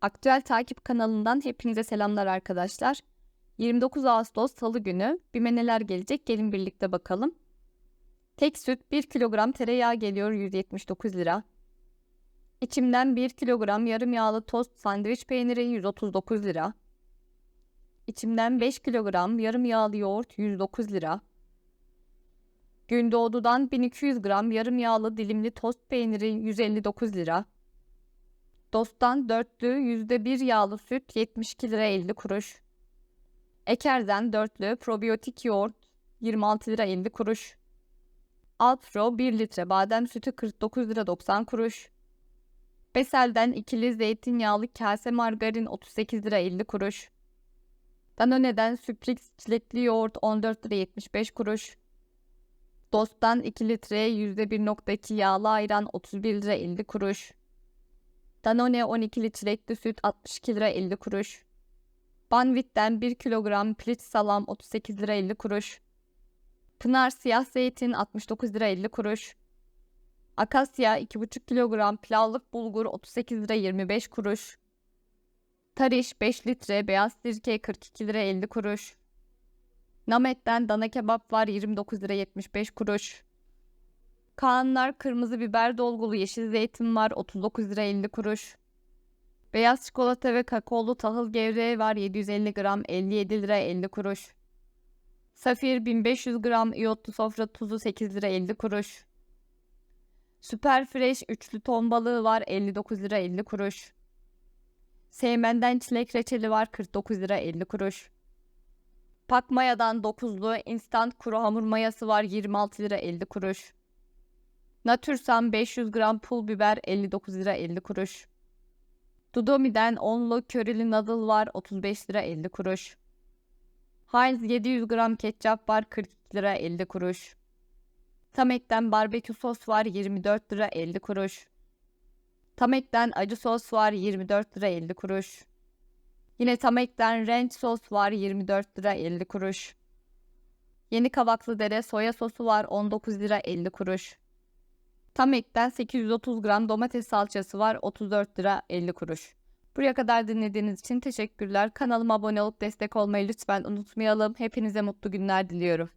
Aktüel Takip kanalından hepinize selamlar arkadaşlar. 29 Ağustos Salı günü BİM'e neler gelecek gelin birlikte bakalım. Tek süt 1 kilogram tereyağı geliyor 179 lira. İçimden 1 kilogram yarım yağlı tost sandviç peyniri 139 lira. İçimden 5 kilogram yarım yağlı yoğurt 109 lira. Gündoğdu'dan 1200 gram yarım yağlı dilimli tost peyniri 159 lira. Dost'tan dörtlü %1 yağlı süt 72 lira 50 kuruş. Eker'den dörtlü probiyotik yoğurt 26 lira 50 kuruş. Alpro 1 litre badem sütü 49 lira 90 kuruş. Besel'den ikili zeytinyağlı kase margarin 38 lira 50 kuruş. Danone'den Süprix çilekli yoğurt 14 lira 75 kuruş. Dost'tan 2 litre %1.2 yağlı ayran 31 lira 50 kuruş. Danone 12'li çilekli süt 62 lira 50 kuruş. Banvit'ten 1 kilogram piliç salam 38 lira 50 kuruş. Pınar siyah zeytin 69 lira 50 kuruş. Akasya 2,5 kilogram pilavlık bulgur 38 lira 25 kuruş. Tariş 5 litre beyaz sirke 42 lira 50 kuruş. Namet'ten dana kebap var 29 lira 75 kuruş. Kaanlar kırmızı biber dolgulu yeşil zeytin var 39 lira 50 kuruş. Beyaz çikolata ve kakaolu tahıl gevreği var 750 gram 57 lira 50 kuruş. Safir 1500 gram iyotlu sofra tuzu 8 lira 50 kuruş. Süper Fresh üçlü ton balığı var 59 lira 50 kuruş. Seymen'den çilek reçeli var 49 lira 50 kuruş. Pakmaya'dan 9'lu instant kuru hamur mayası var 26 lira 50 kuruş. Natürsam 500 gram pul biber 59 lira 50 kuruş. Dudomi'den 10'lu körili noodle var 35 lira 50 kuruş. Heinz 700 gram ketçap var 42 lira 50 kuruş. Tamek'ten barbekü sos var 24 lira 50 kuruş. Tamek'ten acı sos var 24 lira 50 kuruş. Yine Tamek'ten ranch sos var 24 lira 50 kuruş. Yeni Kavaklı Dere soya sosu var 19 lira 50 kuruş. Tamek'ten 830 gram domates salçası var 34 lira 50 kuruş. Buraya kadar dinlediğiniz için teşekkürler. Kanalıma abone olup destek olmayı lütfen unutmayalım. Hepinize mutlu günler diliyorum.